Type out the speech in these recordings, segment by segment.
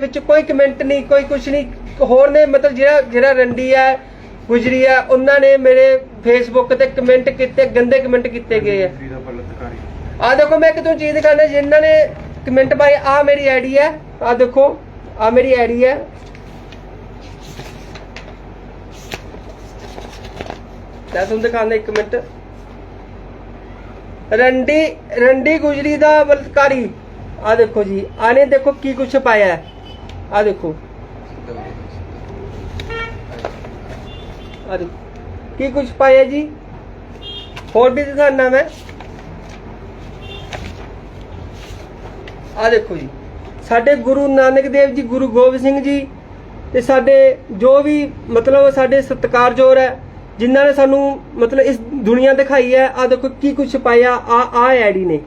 ਵਿੱਚ ਕੋਈ ਕਮੈਂਟ ਨਹੀਂ ਕੋਈ ਕੁਝ ਨਹੀਂ। ਹੋਰ ਨੇ ਮਤਲਬ ਜਿਹੜਾ ਜਿਹੜਾ ਰੰਡੀ ਹੈ ਗੁਜਰੀ ਹੈ ਉਹਨਾਂ ਨੇ ਮੇਰੇ ਫੇਸਬੁੱਕ ਤੇ ਕਮੈਂਟ ਕੀਤੇ ਗੰਦੇ ਕਮੈਂਟ ਕੀਤੇ ਗਏ ਆ। ਆ ਦੇਖੋ ਮੈਂ ਇੱਕ ਤੋਂ ਚੀਜ਼ ਦਿਖਾਣਾ ਜਿਨ੍ਹਾਂ ਨੇ ਕਮੈਂਟ ਪਾਏ ਆ ਮੇਰੀ ਆਈਡੀ ਹੈ ਆ ਦੇਖੋ ਆ ਮੇਰੀ ਆਈਡੀ ਹੈ ਮੈਂ ਤੁਹਾਨੂੰ ਦਿਖਾਉਂਦਾ ਇੱਕ ਮਿੰਟ। ਰੰਡੀ ਰੰਡੀ ਗੁਜਰੀ ਦਾ ਬਲਤਕਾਰੀ ਆ ਦੇਖੋ ਜੀ ਆਨੇ ਦੇਖੋ ਕੀ ਕੁਛ ਪਾਇਆ। ਹੈ ਆ ਦੇਖੋ। ਆ ਕੀ ਕੁਛ ਪਾਇਆ ਜੀ? ਹੋਰ ਵੀ ਦਿਖਾਣਾ ਮੈਂ? ਆ ਦੇਖੋ ਜੀ। ਸਾਡੇ ਗੁਰੂ ਨਾਨਕ ਦੇਵ ਜੀ, ਗੁਰੂ ਗੋਬਿੰਦ ਸਿੰਘ ਜੀ ਤੇ ਸਾਡੇ ਜੋ ਵੀ ਮਤਲਬ ਸਾਡੇ ਸਤਿਕਾਰਯੋਗ ਹੈ, ਜਿਨ੍ਹਾਂ ਨੇ ਸਾਨੂੰ ਮਤਲਬ ਇਸ ਦੁਨੀਆ ਦਿਖਾਈ ਹੈ, ਆ ਦੇਖੋ ਕੀ ਕੁਛ ਪਾਇਆ, ਆ ਆ ਐਡੀ ਨੇ।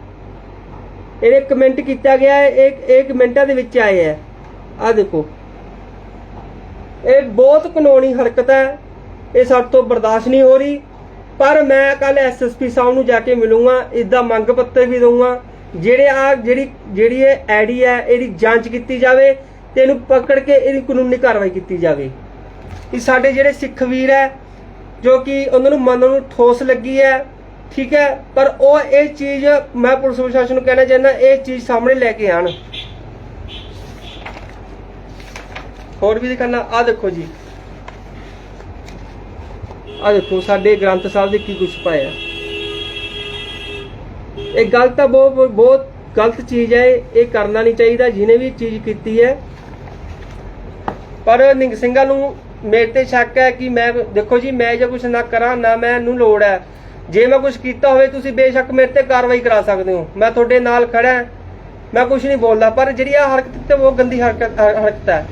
ਇਹਨੇ ਕਮੈਂਟ ਕੀਤਾ ਗਿਆ ਹੈ, ਇਹ ਇਹ ਕਮੈਂਟਾਂ ਦੇ ਵਿੱਚ ਆਏ ਹੈ। ਆ ਦੇਖੋ। ਇਹ ਬਹੁਤ ਕਾਨੂੰਨੀ ਹਰਕਤ ਹੈ। ਇਹ ਸਾਡੇ ਤੋਂ ਬਰਦਾਸ਼ਤ ਨਹੀਂ ਹੋ ਰਹੀ। ਪਰ ਮੈਂ ਕੱਲ ਐਸਐਸਪੀ ਸਾਹਿਬ ਨੂੰ ਜਾ ਕੇ ਮਿਲੂੰਗਾ ਇਸ ਦਾ ਮੰਗ ਪੱਤਰ ਵੀ ਦਊਂਗਾ। ਜਿਹੜੇ ਆ, ਜਿਹੜੀ ਜਿਹੜੀ ਇਹ ਆਈਡੀ ਹੈ, ਇਹਦੀ ਜਾਂਚ ਕੀਤੀ ਜਾਵੇ ਤੇ ਇਹਨੂੰ ਪਕੜ ਕੇ ਇਹਦੀ ਕਾਨੂੰਨੀ ਕਾਰਵਾਈ ਕੀਤੀ ਜਾਵੇ। ਇਹ ਸਾਡੇ ਜਿਹੜੇ ਸਿੱਖ ਵੀਰ ਹੈ, ਜੋ ਕਿ ਉਹਨਾਂ ਨੂੰ ਮਨ ਨੂੰ ਠੋਸ ਲੱਗੀ ਹੈ, ਠੀਕ ਹੈ। ਪਰ ਉਹ ਇਹ ਚੀਜ਼ ਮੈਂ ਪੁਲਿਸ ਪ੍ਰਸ਼ਾਸਨ ਨੂੰ ਕਹਿਣਾ ਚਾਹੁੰਦਾ, ਇਹ ਚੀਜ਼ ਸਾਹਮਣੇ ਲੈ ਕੇ ਆਣ ਹੋਰ ਵੀ ਦਿਖਾਣਾ ਆ ਦੇਖੋ ਜੀ। ਆ ਦੇਖੋ, ਸਾਡੇ ਗ੍ਰੰਥ ਸਾਹਿਬ ਦੇ ਕੀ ਕੁਛ ਪਾਇਆ ਇਹ ਗਲਤ ਤਾਂ ਬਹੁਤ ਬਹੁਤ ਗਲਤ ਚੀਜ਼ ਹੈ। ਇਹ ਕਰਨਾ ਨਹੀਂ ਚਾਹੀਦਾ, ਜਿਹਨੇ ਵੀ ਚੀਜ਼ ਕੀਤੀ ਹੈ। ਪਰ ਨਿੰਗ ਸਿੰਘਾਂ ਨੂੰ ਮੇਰੇ ਤੇ ਸ਼ੱਕ ਹੈ ਕਿ ਮੈਂ ਦੇਖੋ ਜੀ, ਮੈਂ ਜੇ ਕੁਝ ਨਾ ਕਰਾਂ, ਨਾ ਮੈਨੂੰ ਲੋੜ ਹੈ। ਜੇ ਮੈਂ ਕੁਝ ਕੀਤਾ ਹੋਵੇ, ਤੁਸੀਂ ਬੇਸ਼ੱਕ ਮੇਰੇ ਤੇ ਕਾਰਵਾਈ ਕਰਾ ਸਕਦੇ ਹੋ। ਮੈਂ ਤੁਹਾਡੇ ਨਾਲ ਖੜਾ ਮੈਂ ਕੁਝ ਨਹੀਂ ਬੋਲਦਾ, ਪਰ ਜਿਹੜੀ ਆ ਹਰਕਤ ਤੇ ਉਹ ਗੰਦੀ ਹਰਕਤ ਹਰਕਤ ਹੈ।